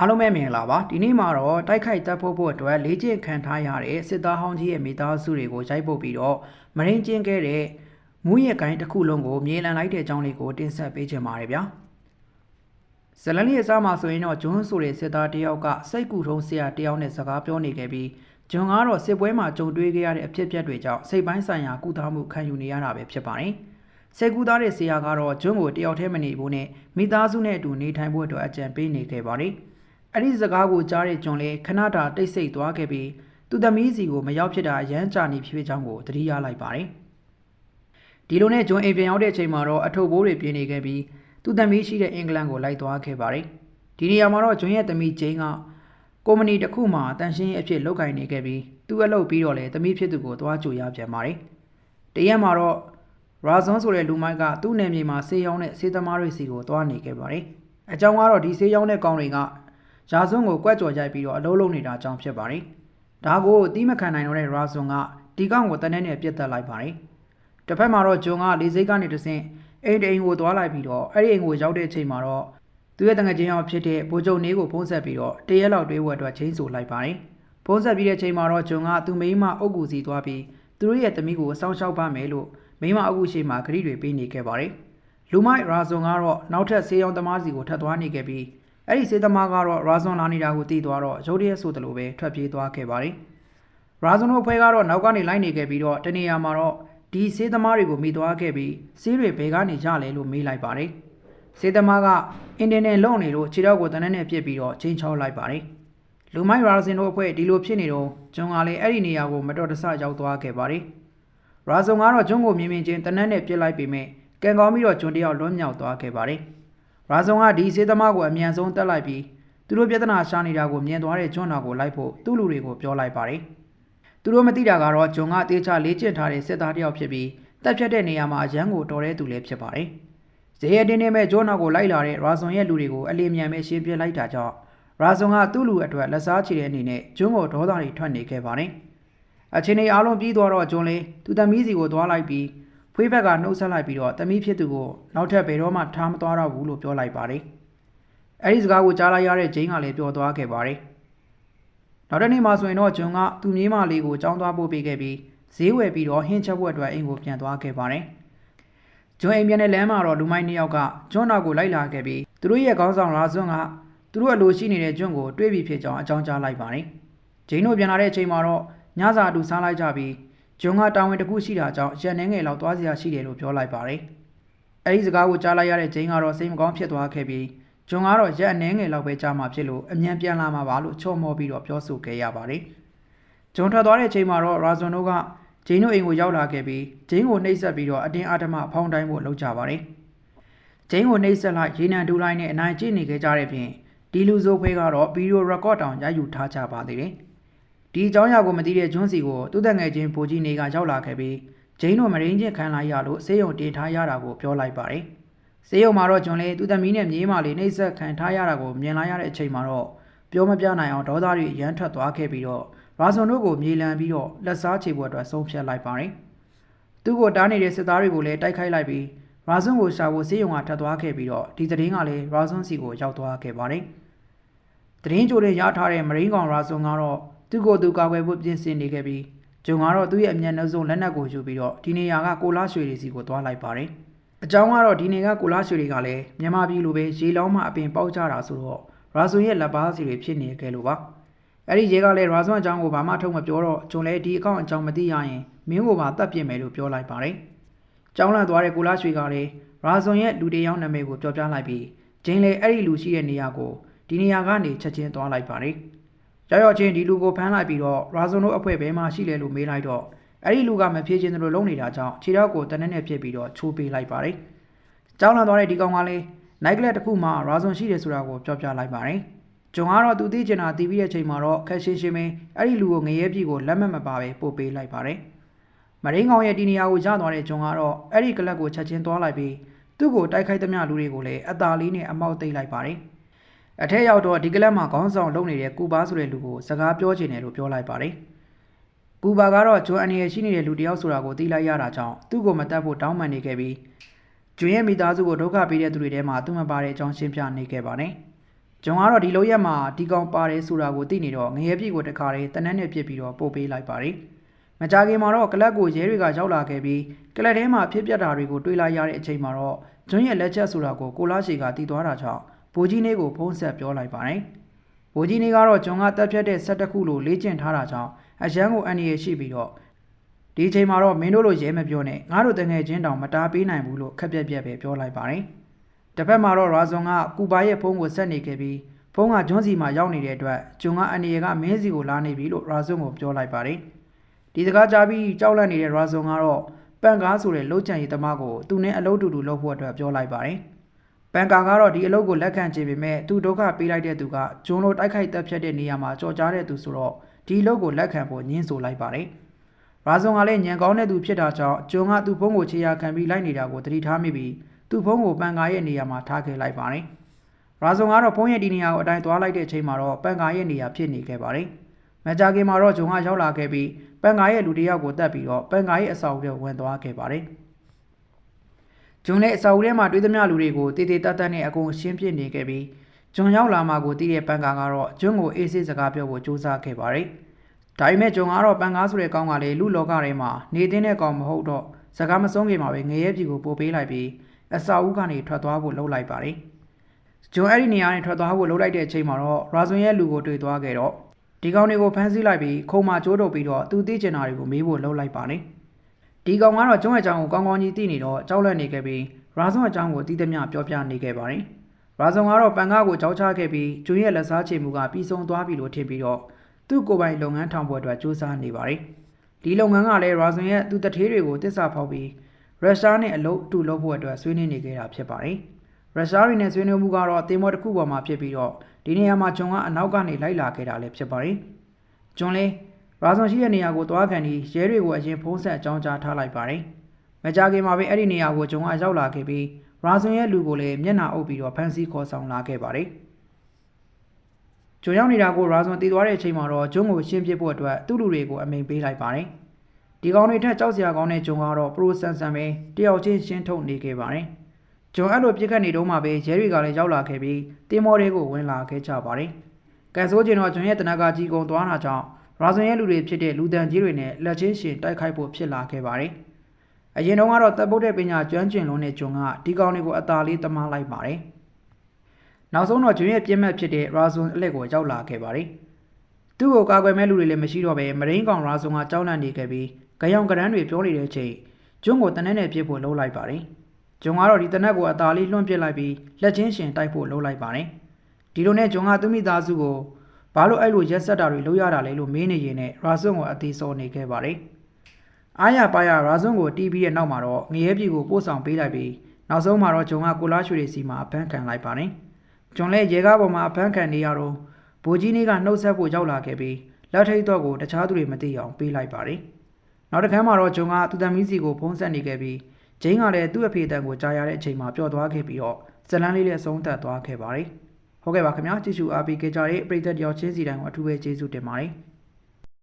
အားလုံးပဲမင်္ဂလာပါဒီနေ့မှာတော့တိုက်ခိုက်တပ်ဖို့ဖို့အတွက်လေ့ကျင့်ခံထားရတဲ့စစ်သားဟောင်းကြီးရဲ့မိသားစုတွေကိုရိုက်ပုတ်ပြီးတော့မရင်းကျင်းခဲ့တဲ့မူးယစ်ကိုင်းတစ်ခုလုံးကိုမြေလံလိုက်တဲ့အကြောင်းလေးကိုတင်ဆက်ပေးချင်ပါတယ်ဗျာဇလန်လေးအစားမှာဆိုရင်တော့ဂျွန်းဆိုတဲ့စစ်သားတယောက်ကစိတ်ကူထုံးဆရာတယောက်နဲ့စကားပြောနေခဲ့ပြီးဂျွန်ကတော့စစ်ပွဲမှာကြုံတွေ့ခဲ့ရတဲ့အဖြစ်အပျက်တွေကြောင့်စိတ်ပိုင်းဆိုင်ရာကုသမှုခံယူနေရတာပဲဖြစ်ပါတယ်စေကူသားတဲ့ဆရာကတော့ဂျွန်းကိုတယောက်တည်းမနေဘူးနဲ့မိသားစုနဲ့အတူနေထိုင်ဖို့အတွက်အကြံပေးနေခဲ့ပါတယ်။ အဲ့ဒီစကားကိုကြားတဲ့ဂျွန်လည်းခဏတာတိတ်ဆိတ်သွားခဲ့ပြီးသူသမီးစီကိုမရောက်ဖြစ်တာအရမ်းကြာနေဖြစ်ဖြစ်ကြောင်းကိုသတိရလိုက်ပါတယ်။ဒီလိုနဲ့ဂျွန်အိမ်ပြန်ရောက်တဲ့အချိန်မှာတော့အထုပ်ဘိုးတွေပြင်းနေခဲ့ပြီးသူသမီးရှိတဲ့အင်္ဂလန်ကိုလိုက်သွားခဲ့ပါတယ်။ဒီနေရာမှာတော့ဂျွန်ရဲ့သမီးဂျိန်းကကုမ္ပဏီတစ်ခုမှာတန်ရှင်းအဖြစ်လုပ်ကင်နေခဲ့ပြီးသူအလုပ်ပြီးတော့လည်းသမီးဖြစ်သူကိုသွားကြိုရပြန်ပါတယ်။တရက်မှာတော့ရာဇွန်ဆိုတဲ့လူမိုက်ကသူ့နယ်မြေမှာဆေးရောင်းတဲ့ဆေးသမားတွေစီကိုသွားနေခဲ့ပါတယ်။အကြောင်းကတော့ဒီဆေးရောင်းတဲ့ကောင်တွေက ရာဇွန်ကိုကွက်ကြော်ရိုက်ပြီးတော့အလုံးလုံးနေတာအကြောင်းဖြစ်ပါတယ်။ဒါကိုတီးမခံနိုင်တော့တဲ့ရာဇွန်ကဒီကောင်ကိုတနက်နဲ့ပြစ်တက်လိုက်ပါတယ်။တစ်ဖက်မှာတော့ဂျွန်ကလေစိတ်ကနေတဆင့်အိမ်တိန်ကိုသွားလိုက်ပြီးတော့အဲ့ဒီအိမ်ကိုရောက်တဲ့အချိန်မှာတော့သူရဲ့တငယ်ချင်းအောင်ဖြစ်တဲ့ဘိုးချုပ်နေကိုဖုံးဆက်ပြီးတော့တရက်လောက်တွေးဝက်အတွက်ချင်းဆိုလိုက်ပါတယ်။ဖုံးဆက်ပြီးတဲ့အချိန်မှာတော့ဂျွန်ကသူ့မိန်းမအုတ်ကူစီသွားပြီးသူတို့ရဲ့သမီးကိုစောင့်ရှောက်ပါမယ်လို့မိန်းမအုတ်ကူရှိမှဂရိတွေပေးနေခဲ့ပါတယ်။လူမိုက်ရာဇွန်ကတော့နောက်ထပ်ဆေးရောင်းသမားစီကိုထပ်သွားနေခဲ့ပြီး အဲ့ဒီဆေးသမားကတော့ရာဇွန်လာနေတာကိုသိသွားတော့ရုတ်တရက်ဆိုသလိုပဲထွက်ပြေးသွားခဲ့ပါတယ်။ရာဇွန်တို့ဖွဲကတော့နောက်ကနေလိုက်နေခဲ့ပြီးတော့တနေရာမှာတော့ဒီဆေးသမားတွေကိုမိသွားခဲ့ပြီးဆေးတွေဘယ်ကနေရလဲလို့မေးလိုက်ပါတယ်။ဆေးသမားကအင်တင်နဲ့လုံနေလို့ခြေထောက်ကိုတနက်နဲ့ပြစ်ပြီးတော့ချင်းချောက်လိုက်ပါတယ်။လူမိုက်ရာဇင်တို့အဖွဲ့ဒီလိုဖြစ်နေတော့ဂျွန်ကလည်းအဲ့ဒီနေရာကိုမတော်တဆရောက်သွားခဲ့ပါတယ်။ရာဇုံကတော့ဂျွန်ကိုမြင်မြင်ချင်းတနက်နဲ့ပြစ်လိုက်ပြီးမြဲကံကောင်းပြီးတော့ဂျွန်တယောက်လွတ်မြောက်သွားခဲ့ပါတယ်။ ရာဇုံကဒီစေးသမားကိုအမြန်ဆုံးတက်လိုက်ပြီးသူတို့ပြဿနာရှာနေတာကိုမြင်သွားတဲ့ဂျွန်တော်ကိုလိုက်ဖို့သူ့လူတွေကိုပြောလိုက်ပါတယ်။သူတို့မသိတာကတော့ဂျွန်ကအသေးချာလေးကျင့်ထားတဲ့စစ်သားတယောက်ဖြစ်ပြီးတက်ဖြတ်တဲ့နေရာမှာအရန်ကိုတော်တဲ့သူလည်းဖြစ်ပါတယ်။ဇေယျတင်းနေမဲ့ဂျွန်တော်ကိုလိုက်လာတဲ့ရာဇုံရဲ့လူတွေကိုအလီမြန်ပဲရှင်းပြလိုက်တာကြောင့်ရာဇုံကသူ့လူအတွက်လက်စားချေတဲ့အနေနဲ့ဂျွန်ကိုဒေါသတွေထွက်နေခဲ့ပါတယ်။အချင်းတွေအားလုံးပြီးသွားတော့ဂျွန်လေးသူသမီးစီကိုသွားလိုက်ပြီး ဖွေးဘက်ကနှုတ်ဆက်လိုက်ပြီးတော့သမီးဖြစ်သူကိုနောက်ထပ်ဘယ်တော့မှထားမသွားတော့ဘူးလို့ပြောလိုက်ပါတယ်။အဲဒီစကားကိုကြားလိုက်ရတဲ့ဂျိန်းကလည်းပြောသွားခဲ့ပါတယ်။နောက်တစ်နေ့မှဆိုရင်တော့ဂျွန်ကသူ့မြေးမလေးကိုကြောင်းသွားပို့ပေးခဲ့ပြီးဈေးဝယ်ပြီးတော့ဟင်းချက်ဘွက်အတွက်အိမ်ကိုပြန်သွားခဲ့ပါတယ်။ဂျွန်အိမ်ပြန်တဲ့လမ်းမှာတော့လူမိုင်းနှစ်ယောက်ကဂျွန်နောက်ကိုလိုက်လာခဲ့ပြီးသူတို့ရဲ့ခေါင်းဆောင်ရာဇွန်ကသူတို့အလိုရှိနေတဲ့ဂျွန်ကိုတွေးပြီးဖြစ်ကြောင်းအကြောင်းကြားလိုက်ပါတယ်။ဂျိန်းတို့ပြန်လာတဲ့အချိန်မှာတော့ညစာအတူစားလိုက်ကြပြီး ဂျွန်ကတာဝန်တစ်ခုရှိတာကြောင့်ရန်နှဲငယ်လောက်သွားစရာရှိတယ်လို့ပြောလိုက်ပါတယ်။အဲဒီစကားကိုကြားလိုက်ရတဲ့ဂျိန်းကတော့စိတ်မကောင်းဖြစ်သွားခဲ့ပြီးဂျွန်ကတော့ရက်နှဲငယ်လောက်ပဲကြားမှာဖြစ်လို့အမြန်ပြန်လာမှာပါလို့ချော့မောပြီးတော့ပြောဆိုခဲ့ရပါတယ်။ဂျွန်ထွက်သွားတဲ့အချိန်မှာတော့ရာဇွန်တို့ကဂျိန်းတို့အိမ်ကိုရောက်လာခဲ့ပြီးဂျိန်းကိုနှိပ်စက်ပြီးတော့အတင်းအဓမ္မဖောင်းတိုင်းဖို့လုပ်ကြပါတယ်။ဂျိန်းကိုနှိပ်စက်လိုက်ရေနံဒူလိုက်နဲ့အနိုင်ကျင့်နေခဲ့ကြတဲ့ဖြင့်ဒီလူဆိုဖွဲကတော့ဗီဒီယိုရက်ကော့တောင်ရယူထားကြပါသေးတယ်။ ဒီအကြောင်းအရာကိုမသိတဲ့ဂျွန်းစီကိုသူ့တက်ငယ်ချင်းဗိုလ်ကြီးနေကရောက်လာခဲ့ပြီးဂျိန်းတို့မရင်းချင်းခံလိုက်ရလို့စေယုံတင်ထားရတာကိုပြောလိုက်ပါတယ်။စေယုံမှာတော့ဂျွန်လေးသူ့သမီးနဲ့မြေးမလေးနှိပ်စက်ခံထားရတာကိုမြင်လာရတဲ့အချိန်မှာတော့ပြောမပြနိုင်အောင်ဒေါသတွေရမ်းထွက်သွားခဲ့ပြီးတော့ရာဇွန်တို့ကိုမြေလံပြီးတော့လက်စားချေဖို့အတွက်ဆုံးဖြတ်လိုက်ပါတယ်။သူ့ကိုတားနေတဲ့စစ်သားတွေကိုလည်းတိုက်ခိုက်လိုက်ပြီးရာဇွန်ကိုရှာဖို့စေယုံကထပ်သွားခဲ့ပြီးတော့ဒီသတင်းကလည်းရာဇွန်စီကိုရောက်သွားခဲ့ပါတယ်။သတင်းကြိုတဲ့ရထားတဲ့မရင်းကောင်ရာဇွန်ကတော့ သူ့ကိုယ်သူကာကွယ်ဖို့ပြင်ဆင်နေခဲ့ပြီးဂျုံကတော့သူ့ရဲ့အမျက်နှာဆုံးလက်နက်ကိုယူပြီးတော့ဒီနေရာကကိုလာရွှေတွေစီကိုသွားလိုက်ပါတယ်။အကြောင်းကတော့ဒီနေကကိုလာရွှေတွေကလည်းမြန်မာပြည်လိုပဲရေလောင်းမှအပင်ပေါက်ကြတာဆိုတော့ရာဇွန်ရဲ့လက်ပါစီတွေဖြစ်နေခဲ့လို့ပါ။အဲ့ဒီရေကလည်းရာဇွန်အကြောင်းကိုဘာမှထုတ်မပြောတော့ဂျုံလည်းဒီအကောင့်အကြောင်းမသိရရင်မင်းကိုပါတတ်ပြစ်မယ်လို့ပြောလိုက်ပါတယ်။ကျောင်းလန့်သွားတဲ့ကိုလာရွှေကလည်းရာဇွန်ရဲ့လူတယောက်နာမည်ကိုပြောပြလိုက်ပြီးဂျင်းလည်းအဲ့ဒီလူရှိတဲ့နေရာကိုဒီနေရာကနေချက်ချင်းသွားလိုက်ပါတယ်။ ကြောက်ရောက်ချင်းဒီလူကိုဖမ်းလိုက်ပြီးတော့ရာဇွန်တို့အဖွဲ့ဘဲမှရှိလဲလို့မေးလိုက်တော့အဲ့ဒီလူကမဖြေချင်းတို့လုံးနေတာကြောင့်ခြေထောက်ကိုတနက်နဲ့ပြစ်ပြီးတော့ချိုးပေးလိုက်ပါတယ်။ကြောင်းလန့်သွားတဲ့ဒီကောင်ကလည်းနိုင်ကလပ်တစ်ခုမှရာဇွန်ရှိတယ်ဆိုတာကိုပြောပြလိုက်ပါတယ်။ဂျုံကတော့သူသိချင်တာသိပြီးတဲ့ချိန်မှာတော့ခက်ရှင်းရှင်းပဲအဲ့ဒီလူကိုငရဲပြည်ကိုလက်မမပါပဲပို့ပေးလိုက်ပါတယ်။မရင်းကောင်ရဲ့ဒီနေရာကိုရသွားတဲ့ဂျုံကတော့အဲ့ဒီကလပ်ကိုချက်ချင်းသွားလိုက်ပြီးသူ့ကိုတိုက်ခိုက်သမျှလူတွေကိုလည်းအသာလေးနဲ့အမောက်သိမ်းလိုက်ပါတယ်။ အထက်ရောက်တော့ဒီကလပ်မှာခေါင်းဆောင်လုပ်နေတဲ့ကူပါဆိုတဲ့လူကိုစကားပြောချင်တယ်လို့ပြောလိုက်ပါတယ်။ကူပါကတော့ဂျွန်အန်ရဲ့ရှိနေတဲ့လူတယောက်ဆိုတာကိုသိလိုက်ရတာကြောင့်သူ့ကိုမတတ်ဖို့တောင်းပန်နေခဲ့ပြီးဂျွန်ရဲ့မိသားစုကိုဒုက္ခပေးတဲ့သူတွေထဲမှာသူမပါတဲ့အကြောင်းရှင်းပြနေခဲ့ပါတယ်။ကျွန်တော်ကတော့ဒီလိုရက်မှာဒီကောင်ပါတယ်ဆိုတာကိုသိနေတော့ငရဲပြည့်ကိုတခါတည်းတနက်နဲ့ပြစ်ပြီးတော့ပို့ပေးလိုက်ပါတယ်။မကြခင်မှာတော့ကလပ်ကိုရဲတွေကရောက်လာခဲ့ပြီးကလပ်ထဲမှာဖြစ်ပျက်တာတွေကိုတွေးလိုက်ရတဲ့အချိန်မှာတော့ကျွန်းရဲ့လက်ချက်ဆိုတာကိုကိုလာရှီကတည်သွားတာကြောင့် ဘိုးကြီးနေကိုဖုံးဆက်ပြောလိုက်ပါတယ်။ဘိုးကြီးနေကတော့ကျွန်ကတက်ဖြတ်တဲ့ဆက်တစ်ခုလိုလေ့ကျင့်ထားတာကြောင့်အရန်ကိုအန်ရရှိပြီးတော့ဒီအချိန်မှာတော့မင်းတို့လိုရဲမပြောနဲ့ငါတို့တငယ်ချင်းတောင်မတားပေးနိုင်ဘူးလို့ခက်ပြက်ပြက်ပဲပြောလိုက်ပါတယ်။တစ်ဖက်မှာတော့ရာဇွန်ကကူပါရဲ့ဖုန်းကိုဆက်နေခဲ့ပြီးဖုန်းကကျွန်းစီမှာရောက်နေတဲ့အတွက်ကျွန်းကအန်ရကမင်းစီကိုလာနေပြီလို့ရာဇွန်ကိုပြောလိုက်ပါတယ်။ဒီစကားကြားပြီးကြောက်လန့်နေတဲ့ရာဇွန်ကတော့ပန်ကားဆိုတဲ့လှုပ်ချန်ရီသမားကိုသူနဲ့အလုပ်တူတူလုပ်ဖို့အတွက်ပြောလိုက်ပါတယ်။ ပန်ကာကတော့ဒီအလုပ်ကိုလက်ခံချင်ပေမဲ့သူဒုက္ခပေးလိုက်တဲ့သူကကျွန်းလိုတိုက်ခိုက်တက်ဖြတ်တဲ့နေရာမှာကြော်ကြားတဲ့သူဆိုတော့ဒီအလုပ်ကိုလက်ခံဖို့ညှင်းဆိုလိုက်ပါတယ်။ရာဇွန်ကလည်းညံကောင်းတဲ့သူဖြစ်တာကြောင့်ကျွန်းကသူ့ဖုန်းကိုခြေရာခံပြီးလိုက်နေတာကိုသတိထားမိပြီးသူ့ဖုန်းကိုပန်ကာရဲ့နေရာမှာထားခဲ့လိုက်ပါတယ်။ရာဇွန်ကတော့ဖုန်းရဲ့ဒီနေရာကိုအတိုင်းသွားလိုက်တဲ့အချိန်မှာတော့ပန်ကာရဲ့နေရာဖြစ်နေခဲ့ပါတယ်။မကြခင်မှာတော့ဂျုံကရောက်လာခဲ့ပြီးပန်ကာရဲ့လူတစ်ယောက်ကိုတတ်ပြီးတော့ပန်ကာရဲ့အဆောက်အဦထဲဝင်သွားခဲ့ပါတယ်။ ဂျုံလည်းအဆောက်အဦထဲမှာတွေ့သမျှလူတွေကိုတေးသေးတတ်တတ်နဲ့အကုန်ရှင်းပြနေခဲ့ပြီးဂျုံရောက်လာမှကိုသိတဲ့ပန်ကာကတော့ဂျွန်းကိုအေးဆေးစကားပြောဖို့ကြိုးစားခဲ့ပါတယ်။ဒါပေမဲ့ဂျုံကတော့ပန်ကားဆိုတဲ့ကောင်းကလည်းလူလောကထဲမှာနေတဲ့တဲ့ကောင်မဟုတ်တော့စကားမဆုံးခင်မှာပဲငရဲပြည်ကိုပို့ပေးလိုက်ပြီးအဆောက်အဦကနေထွက်သွားဖို့လှုပ်လိုက်ပါတယ်။ဂျွန်အဲ့ဒီနေရာနဲ့ထွက်သွားဖို့လှုပ်လိုက်တဲ့အချိန်မှာတော့ရာဇွန်ရဲ့လူကိုတွေ့သွားခဲ့တော့ဒီကောင်တွေကိုဖမ်းဆီးလိုက်ပြီးခုံမကျိုးတုပ်ပြီးတော့သူသိကျင်တာတွေကိုမေးဖို့လှုပ်လိုက်ပါတယ်။ ဒီကောင်ကတော့ကျွန်းရဲ့အကြောင်းကိုကောင်းကောင်းကြီးသိနေတော့ကြောက်လန့်နေခဲ့ပြီးရာဇွန်အကြောင်းကိုသိသမျှပြောပြနေခဲ့ပါတယ်။ရာဇွန်ကတော့ပန်ကားကိုကြောက်ချခဲ့ပြီးကျွန်းရဲ့လက်စားချေမှုကပြီးဆုံးသွားပြီလို့ထင်ပြီးတော့သူ့ကိုယ်ပိုင်လုပ်ငန်းထောင်ဖို့အတွက်စူးစမ်းနေပါတယ်။ဒီလုပ်ငန်းကလည်းရာဇွန်ရဲ့သူ့တထေးတွေကိုတစ္ဆာဖောက်ပြီးရုရှားနဲ့အလုပ်အတူလုပ်ဖို့အတွက်ဆွေးနွေးနေခဲ့တာဖြစ်ပါတယ်။ရုရှားတွေနဲ့ဆွေးနွေးမှုကတော့တင်မောတစ်ခုပေါ်မှာဖြစ်ပြီးတော့ဒီနေရာမှာဂျွန်ကအနောက်ကနေလိုက်လာခဲ့တာလည်းဖြစ်ပါတယ်။ဂျွန်လေး ရာဇွန်ရှိတဲ့နေရာကိုသွားခံပြီးရဲတွေကိုအရင်ဖုံးဆက်အကြောင်းကြားထားလိုက်ပါတယ်။မကြခင်မှာပဲအဲ့ဒီနေရာကိုဂျွန်ကရောက်လာခဲ့ပြီးရာဇွန်ရဲ့လူကိုလည်းမျက်နှာအုပ်ပြီးတော့ဖမ်းဆီးခေါ်ဆောင်လာခဲ့ပါတယ်။ဂျွန်ရောက်နေတာကိုရာဇွန်တည်သွားတဲ့အချိန်မှာတော့ဂျွန်ကိုရှင်းပြဖို့အတွက်သူ့လူတွေကိုအမိန်ပေးလိုက်ပါတယ်။ဒီကောင်တွေထက်ကြောက်စရာကောင်းတဲ့ဂျွန်ကတော့ပရိုဆန်ဆန်ပဲတယောက်ချင်းရှင်းထုတ်နေခဲ့ပါတယ်။ဂျွန်အဲ့လိုပြစ်ခတ်နေတော့မှပဲရဲတွေကလည်းရောက်လာခဲ့ပြီးတင်မော်တွေကိုဝင်လာခဲ့ကြပါတယ်။ကန်ဆိုးကျင်တော့ဂျွန်ရဲ့တနက်ကာကြီးကုံသွားတာကြောင့် ရာဇွန်ရဲ့လူတွေဖြစ်တဲ့လူတန်ကြီးတွေနဲ့လက်ချင်းရှင်တိုက်ခိုက်ဖို့ဖြစ်လာခဲ့ပါတယ်။အရင်တုန်းကတော့တပ်ပုတ်တဲ့ပညာကျွမ်းကျင်လုံးတဲ့ဂျွန်ကဒီကောင်တွေကိုအသာလေးတမလိုက်ပါတယ်။နောက်ဆုံးတော့ဂျွန်ရဲ့ပြင်းမဲ့ဖြစ်တဲ့ရာဇွန်အလက်ကိုရောက်လာခဲ့ပါတယ်။သူ့ကိုကာကွယ်မဲ့လူတွေလည်းမရှိတော့ပဲမရင်းကောင်ရာဇွန်ကကြောက်လန့်နေခဲ့ပြီးကြောင်ကရန်းတွေပြောနေတဲ့အချိန်ဂျွန်ကိုတနက်နဲ့ပြစ်ဖို့လှုံးလိုက်ပါတယ်။ဂျွန်ကတော့ဒီတနက်ကိုအသာလေးလွှန့်ပစ်လိုက်ပြီးလက်ချင်းရှင်တိုက်ဖို့လှုံးလိုက်ပါတယ်။ဒီလိုနဲ့ဂျွန်ကသူ့မိသားစုကို ဘာလို့အဲ့လိုရက်ဆက်တာတွေလုပ်ရတာလဲလို့မေးနေရင်နဲ့ရာဇွန်ကိုအသေးစောနေခဲ့ပါတယ်။အားရပါရရာဇွန်ကိုတီးပြီးတဲ့နောက်မှာတော့ငရဲပြည်ကိုပို့ဆောင်ပေးလိုက်ပြီးနောက်ဆုံးမှာတော့ဂျွန်ကကိုလာရွှေတွေစီမှာအဖမ်းခံလိုက်ပါတယ်။ဂျွန်လည်းရေကားပေါ်မှာအဖမ်းခံနေရတော့ဘိုးကြီးနေကနှုတ်ဆက်ဖို့ရောက်လာခဲ့ပြီးလက်ထိတ်တော့ကိုတခြားသူတွေမသိအောင်ပေးလိုက်ပါတယ်။နောက်တစ်ခါမှာတော့ဂျွန်ကသူ့သမီးစီကိုဖုံးဆက်နေခဲ့ပြီးဂျိန်းကလည်းသူ့အဖေတန်ကိုကြားရတဲ့အချိန်မှာပျော့သွားခဲ့ပြီးတော့ဇလန်းလေးလည်းဆုံးသက်သွားခဲ့ပါတယ်။ ဟုတ်ကဲ့ပါခင်ဗျာကြည့်ရှုအားပေးကြတဲ့ပရိသတ်တယောက်ချင်းစီတိုင်းကိုအထူးပဲကျေးဇူးတင်ပါတယ်။